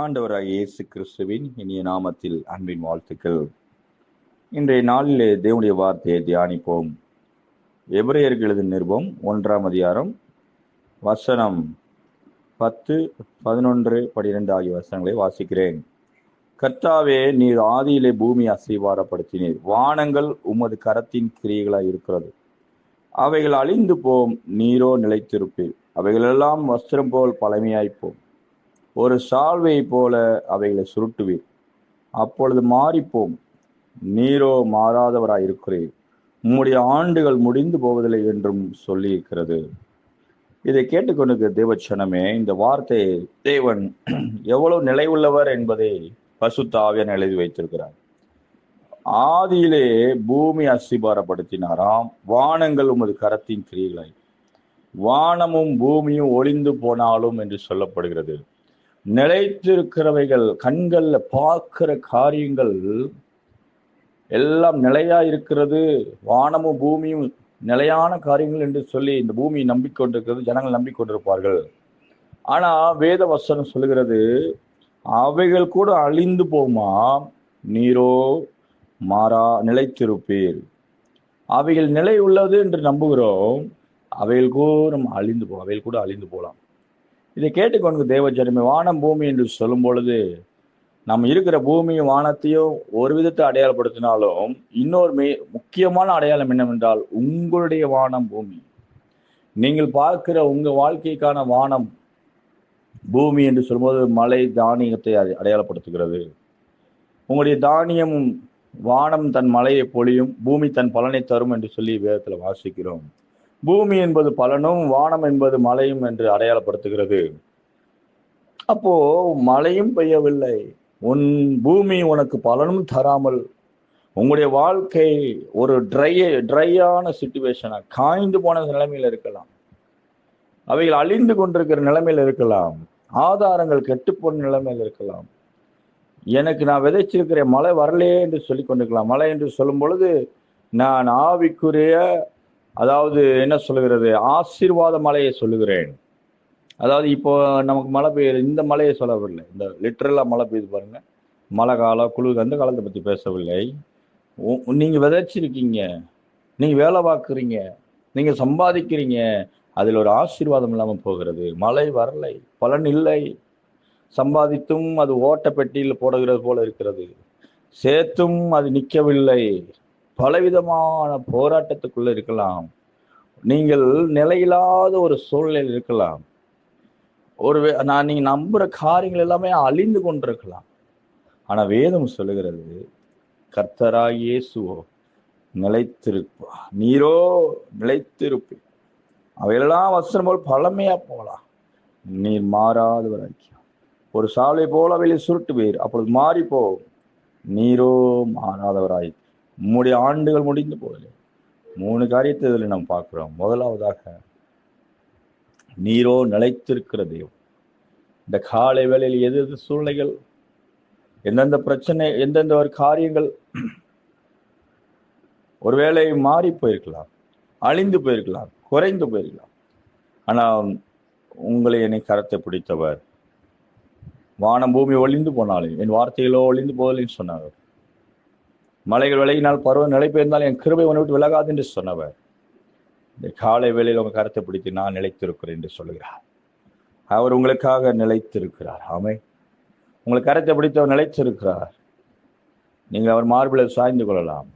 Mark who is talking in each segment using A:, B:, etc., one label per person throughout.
A: ஆண்டவராக இயேசு கிறிஸ்துவின் இனிய நாமத்தில் அன்பின் வாழ்த்துக்கள். இன்றைய நாளிலே தேவனுடைய வார்த்தையை தியானிப்போம். எபிரேயர்களது நிருபம் ஒன்றாம் அதிகாரம் வசனம் பத்து பதினொன்று பனிரெண்டு ஆகிய வசனங்களை வாசிக்கிறேன். கர்த்தாவே நீர் ஆதியிலே பூமி அசைவாரப்படுத்தினீர் வானங்கள் உமது கரத்தின் கிரியைகளாய் இருக்கிறது. அவைகள் அழிந்து போம் நீரோ நிலைத்திருப்பீர். அவைகளெல்லாம் வஸ்திரம் போல் பழமையாய்ப்போம் ஒரு சால்வை போல அவைகளை சுருட்டுவீர் அப்பொழுது மாறிப்போம். நீரோ மாறாதவராயிருக்கிறீர் உம்முடைய ஆண்டுகள் முடிந்து போவதில்லை என்றும் சொல்லியிருக்கிறது. இதை கேட்டுக்கொண்டிருக்கிற தேவச்சனமே இந்த வார்த்தை தேவன் எவ்வளவு நிலை உள்ளவர் என்பதை பசுத்தாவியன் எழுதி வைத்திருக்கிறார். ஆதியிலே பூமி அசிபாரப்படுத்தினாராம் வானங்கள் உமது கரத்தின் கிரியைகளை வானமும் பூமியும் ஒளிந்து போனாலும் என்று சொல்லப்படுகிறது. நிலைத்திருக்கிறவைகள் கண்களில் பார்க்கிற காரியங்கள் எல்லாம் நிலையா இருக்கிறது. வானமும் பூமியும் நிலையான காரியங்கள் என்று சொல்லி இந்த பூமி நம்பிக்கொண்டிருக்கிறது ஜனங்கள் நம்பிக்கொண்டிருப்பார்கள் ஆனா வேத வசனம் சொல்லுகிறது அவைகள் கூட அழிந்து போமா நீரோ மாறா நிலைத்திருப்பீர். அவைகள் நிலை உள்ளது என்று நம்புகிறோம் அவைகள் கூட நம்ம அழிந்து போகலாம் அவைகள் கூட அழிந்து போகலாம். இதை கேட்டுக்கொண்டு தேவஜனமே வானம் பூமி என்று சொல்லும் பொழுது நம்ம இருக்கிற பூமியும் வானத்தையும் ஒரு விதத்தை அடையாளப்படுத்தினாலும் இன்னொரு மே முக்கியமான அடையாளம் என்னவென்றால் உங்களுடைய வானம் பூமி. நீங்கள் பார்க்கிற உங்கள் வாழ்க்கைக்கான வானம் பூமி என்று சொல்லும்போது மலை தானியத்தை அடையாளப்படுத்துகிறது. உங்களுடைய தானியம் வானம் தன் மலையை பொழியும் பூமி தன் பலனை தரும் என்று சொல்லி வேதத்தில் வாசிக்கிறோம். பூமி என்பது பலனும் வானம் என்பது மழையும் என்று அடையாளப்படுத்துகிறது. அப்போ மழையும் பெய்யவில்லை. உன் பூமி உனக்கு பலனும் தராமல் உங்களுடைய வாழ்க்கை ஒரு ட்ரை ட்ரையான சுச்சுவேஷனா காய்ந்து போன நிலைமையில் இருக்கலாம். அவைகள் அழிந்து கொண்டிருக்கிற நிலைமையில் இருக்கலாம். ஆதாரங்கள் கெட்டுப்போன நிலைமையில் இருக்கலாம். எனக்கு நான் விதைச்சிருக்கிற மழை வரலையே என்று சொல்லி கொண்டிருக்கலாம். மழை என்று சொல்லும் பொழுது நான் ஆவிக்குரிய அதாவது என்ன சொல்லுகிறது? ஆசீர்வாத மலையை சொல்லுகிறேன். அதாவது இப்போ நமக்கு மழை பெய்யுது இந்த மழையை சொல்லவில்லை. இந்த லிட்டரலாக மழை பெய்யுது பாருங்க. மழை காலம் குளிர் அந்த காலத்தை பற்றி பேசவில்லை. நீங்கள் விதைச்சிருக்கீங்க. நீங்கள் வேலை பார்க்குறீங்க. நீங்கள் சம்பாதிக்கிறீங்க. அதில் ஒரு ஆசீர்வாதம் இல்லாமல் போகிறது. மழை வரலை. பலன் இல்லை. சம்பாதித்தும் அது ஓட்ட பெட்டியில் போடுகிறது போல இருக்கிறது. சேர்த்தும் அது நிற்கவில்லை. பலவிதமான போராட்டத்துக்குள்ள இருக்கலாம். நீங்கள் நிலையில்லாத ஒரு சூழ்நிலையில் இருக்கலாம். ஒரு நான் நீங்க நம்புற காரியங்கள் எல்லாமே அழிந்து கொண்டிருக்கலாம். ஆனா வேதம் சொல்லுகிறது கர்த்தராய் இயேசுவோ நிலைத்திருப்பா நீரோ நிலைத்திருப்பு அவையெல்லாம் வசனம் போல் பழமையா போகலாம். நீர் மாறாதவராக்கியம் ஒரு சாலை போல அவையில சுருட்டுவீர். அப்பொழுது மாறிப்போ நீரோ மாறாதவராய் உம்முடைய ஆண்டுகள் முடிந்து போகல. மூணு காரியத்தை இதில் நாம் பார்க்குறோம். முதலாவதாக நீரோ நிலைத்திருக்கிற தெய்வம் இந்த காலை வேளையில் எது எது சூழ்நிலைகள் எந்தெந்த பிரச்சனை எந்தெந்த ஒரு காரியங்கள் ஒருவேளை மாறி போயிருக்கலாம் அழிந்து போயிருக்கலாம் குறைந்து போயிருக்கலாம். ஆனால் உங்களை என்னை கரத்தை பிடித்தவர். வானம் பூமி ஒளிந்து போனாலும் என் வார்த்தைகளோ ஒளிந்து போதலின்னு சொன்னார் மலைகள் விலகினால் பருவம் நிலை பெயர்ந்தால் என் கிருபை உன்னை விட்டு விலகாது என்று சொன்னவர். இந்த காலை வேளையில் உங்க கருத்தை பிடித்து நான் நிலைத்திருக்கிறேன் என்று சொல்கிறார் அவர் உங்களுக்காக நிலைத்திருக்கிறார். ஆமை உங்களுக்கு கருத்தை பிடித்தவர் நிலைத்திருக்கிறார். நீங்கள் அவர் மார்பில் சாய்ந்து கொள்ளலாம்.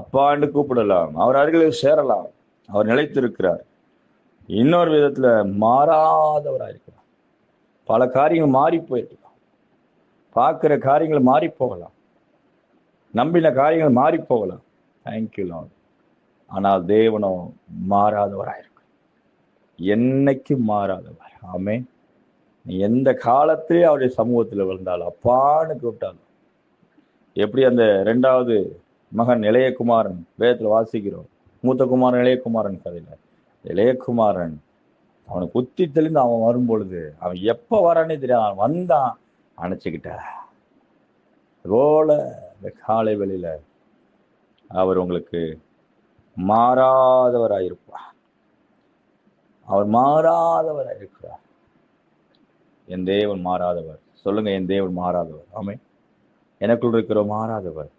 A: அப்பா என்று கூப்பிடலாம். அவர் அருகில் சேரலாம். அவர் நிலைத்திருக்கிறார். இன்னொரு விதத்தில் மாறாதவராக இருக்கிறார் பல காரியங்கள் மாறி போயிருக்கலாம். பார்க்குற காரியங்கள் மாறி போகலாம். நம்பின காரியங்கள் மாறி போகலாம் தேங்க்யூ லார்ட் ஆனால் தேவனோ மாறாதவராயிருக்கு. என்னைக்கும் மாறாதவர்? ஆமே நீ எந்த காலத்திலே அவருடைய சமூகத்தில் விழுந்தாலும் அப்பான்னு கூப்பிட்டாலும். எப்படி அந்த ரெண்டாவது மகன் இளையகுமாரன் வேதத்தில் வாசிக்கிறோம்? மூத்த குமாரன் இளையகுமாரன் கதையில. இளையகுமாரன் அவனை குத்தி தெளிந்து அவன் வரும் பொழுது அவன் எப்ப வரானே தெரியாது. அவன் வந்தான். அணைச்சிக்கிட்ட போல இந்த காலை வெளியில அவர் உங்களுக்கு மாறாதவராயிருப்பார் அவர் மாறாதவராயிருக்கிறார் என் தேவன் மாறாதவர். சொல்லுங்க என் தேவன் மாறாதவர். ஆமே எனக்குள் இருக்கிற மாறாதவர்.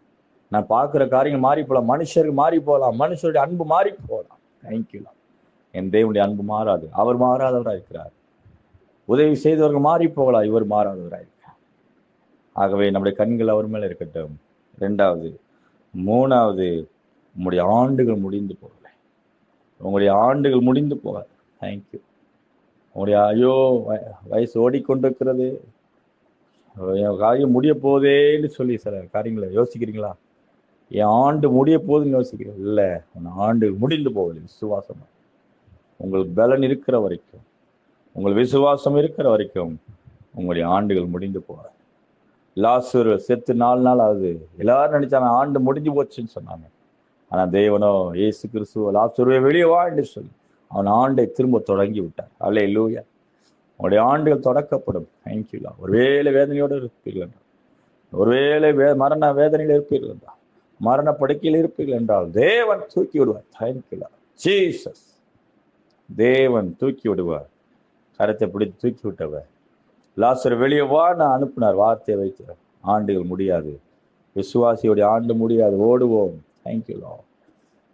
A: நான் பார்க்குற காரியங்கள் மாறி போகலாம். மனுஷருக்கு மாறி போகலாம். மனுஷருடைய அன்பு மாறி போகலாம். தேங்க்யூலாம் என் தேவனுடைய அன்பு மாறாது. அவர் மாறாதவராக இருக்கிறார். உதவி செய்தவர்கள் மாறி போகலாம். இவர் மாறாதவராக இருக்கிறார் ஆகவே நம்முடைய கண்கள் அவர் மேல இருக்கட்டும். ரெண்டாவது மூணாவது உங்களுடைய ஆண்டுகள் முடிந்து போகலை. உங்களுடைய ஆண்டுகள் முடிந்து போக தேங்க்யூ உங்களுடைய ஐயோ வயசு ஓடிக்கொண்டிருக்கிறது. என் காரியம் முடிய போதேன்னு சொல்லி சில காரியங்களை யோசிக்கிறீங்களா? என் ஆண்டு முடிய போகுதுன்னு யோசிக்கிறேன் இல்லை உன் ஆண்டு முடிந்து போகலை விசுவாசம்? உங்களுக்கு பலன் இருக்கிற வரைக்கும் உங்கள் விசுவாசம் இருக்கிற வரைக்கும் உங்களுடைய ஆண்டுகள் முடிந்து போகாது. லாசூர் செத்து நாலு நாள் ஆகுது. எல்லாரும் நினைச்சாங்க ஆண்டு முடிஞ்சு போச்சுன்னு சொன்னாங்க. ஆனா தேவனோ இயேசு கிறிஸ்துவ லாசருவை வெளியே வாண்டு சொல்லி அவன் ஆண்டை திரும்ப தொடங்கி விட்டார். அல்ல இல்லையா உங்களுடைய ஆண்டுகள் தொடக்கப்படும். தேங்க்யூலா ஒருவேளை வேதனையோடு இருப்பீர்கள் என்றால் ஒருவேளை வே மரண வேதனையில் இருப்பீர்கள் என்றால் மரண படுக்கையில் இருப்பீர்கள் என்றால் தேவன் தூக்கி விடுவார். தேங்க்யூலா ஜீசஸ் தேவன் தூக்கி விடுவார். கரத்தை பிடித்து தூக்கி விட்டவர். லாசர் வெளியே வா நான் அனுப்பினார். வார்த்தையை வைத்து ஆண்டுகள் முடியாது. விசுவாசியுடைய ஆண்டு முடியாது. ஓடுவோம். தேங்க்யூலோ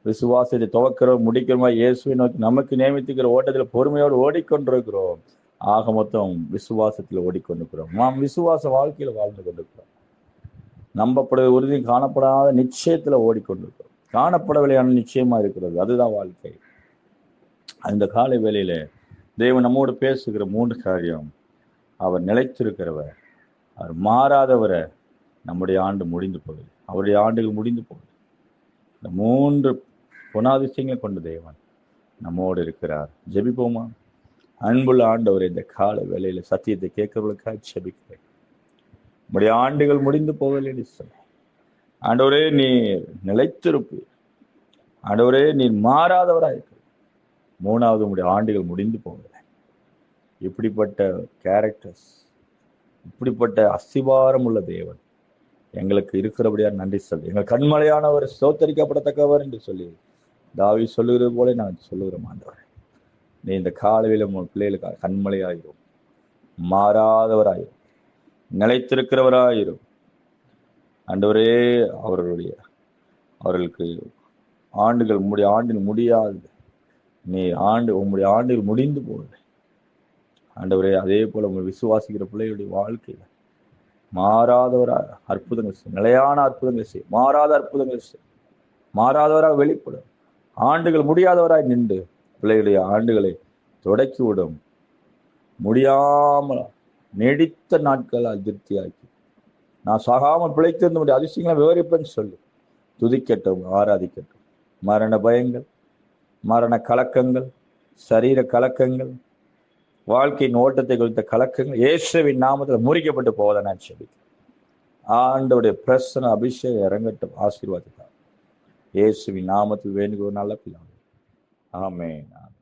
A: விசுவாசத்தை துவக்கிறோம். முடிக்கிறோமா? இயேசுவை நோக்கி நமக்கு நியமித்துக்கிற ஓட்டத்தில் பொறுமையோடு ஓடிக்கொண்டிருக்கிறோம். ஆக மொத்தம் விசுவாசத்தில் ஓடிக்கொண்டிருக்கிறோம். நாம் விசுவாச வாழ்க்கையில் வாழ்ந்து கொண்டிருக்கிறோம். நம்பப்படுவது உறுதி காணப்படாத நிச்சயத்தில் ஓடிக்கொண்டிருக்கிறோம். காணப்படவில்லையான நிச்சயமாக இருக்கிறது. அதுதான் வாழ்க்கை. அந்த காலை வேளையில் தேவன் நம்மோடு பேசுகிற மூன்று காரியம். அவர் நிலைத்திருக்கிறவர். அவர் மாறாதவரை நம்முடைய ஆண்டு முடிந்து போகுது. அவருடைய ஆண்டுகள் முடிந்து போகுது. இந்த மூன்று குணாதிசயங்களை கொண்ட தேவன் நம்மோடு இருக்கிறார். ஜெபிப்போமா? அன்புள்ள ஆண்டவர் இந்த கால வேலையில் சத்தியத்தை கேட்கறவர்களுக்காக ஜெபிக்கிறேன். நம்முடைய ஆண்டுகள் முடிந்து போகவில்லை சொல்ல ஆண்டவரே நீ நிலைத்திருப்பு ஆண்டவரே நீ மாறாதவராக இருக்க மூணாவது உடைய ஆண்டுகள் முடிந்து போகலை இப்படிப்பட்ட கேரக்டர்ஸ் இப்படிப்பட்ட அஸ்திவாரம் உள்ள தேவன் எங்களுக்கு இருக்கிறபடியார் நன்றி சொல்லி. எங்கள் கண்மலையானவர் சோத்தரிக்கப்படத்தக்கவர் என்று சொல்லி தாவி சொல்லுகிறது போல நான் சொல்லுகிறோம் ஆண்டவர். நீ இந்த காலையில உன் பிள்ளைகளுக்கு கண்மலையாயிரும் மாறாதவராயிரும் நிலைத்திருக்கிறவராயிரும். ஆண்டவரே அவர்களுடைய அவர்களுக்கு ஆண்டுகள் உம்முடைய ஆண்டில் முடியாது நீ ஆண்டு உம்முடைய ஆண்டுகள் முடிந்து போகலை ஆண்டவரே அதே போல உங்கள் விசுவாசிக்கிற பிள்ளைகளுடைய வாழ்க்கையில மாறாதவராக அற்புதங்கள் செய்யும் நிலையான அற்புதங்கள் செய்யும் மாறாத அற்புதங்கள் செய்யும் மாறாதவராக வெளிப்படும். ஆண்டுகள் முடியாதவராய் நின்று பிள்ளைகளுடைய ஆண்டுகளை தொடக்கி விடும் முடியாமல் நீடித்த நாட்களால் திருப்தியாக்கி. நான் சாகாமல் பிழைத்திருந்த அதிசயங்களை விவரிப்பேன்னு சொல்லி. துதிக்கட்டும் ஆராதிக்கட்டும். மரண பயங்கள் மரண கலக்கங்கள் சரீர கலக்கங்கள் வாழ்க்கையின் ஓட்டத்தை குறித்த கலக்கங்கள் இயேசுவின் நாமத்தில் முறிக்கப்பட்டு போவதை நான் சொல்லிக்கிறேன் ஆண்டோடைய பிரசன அபிஷேகம் இறங்கட்டும் ஆசீர்வாதித்தார் இயேசுவின் நாமத்தில் வேண்டுகோள் நல்ல பிள்ளை ஆமே ஆமென்.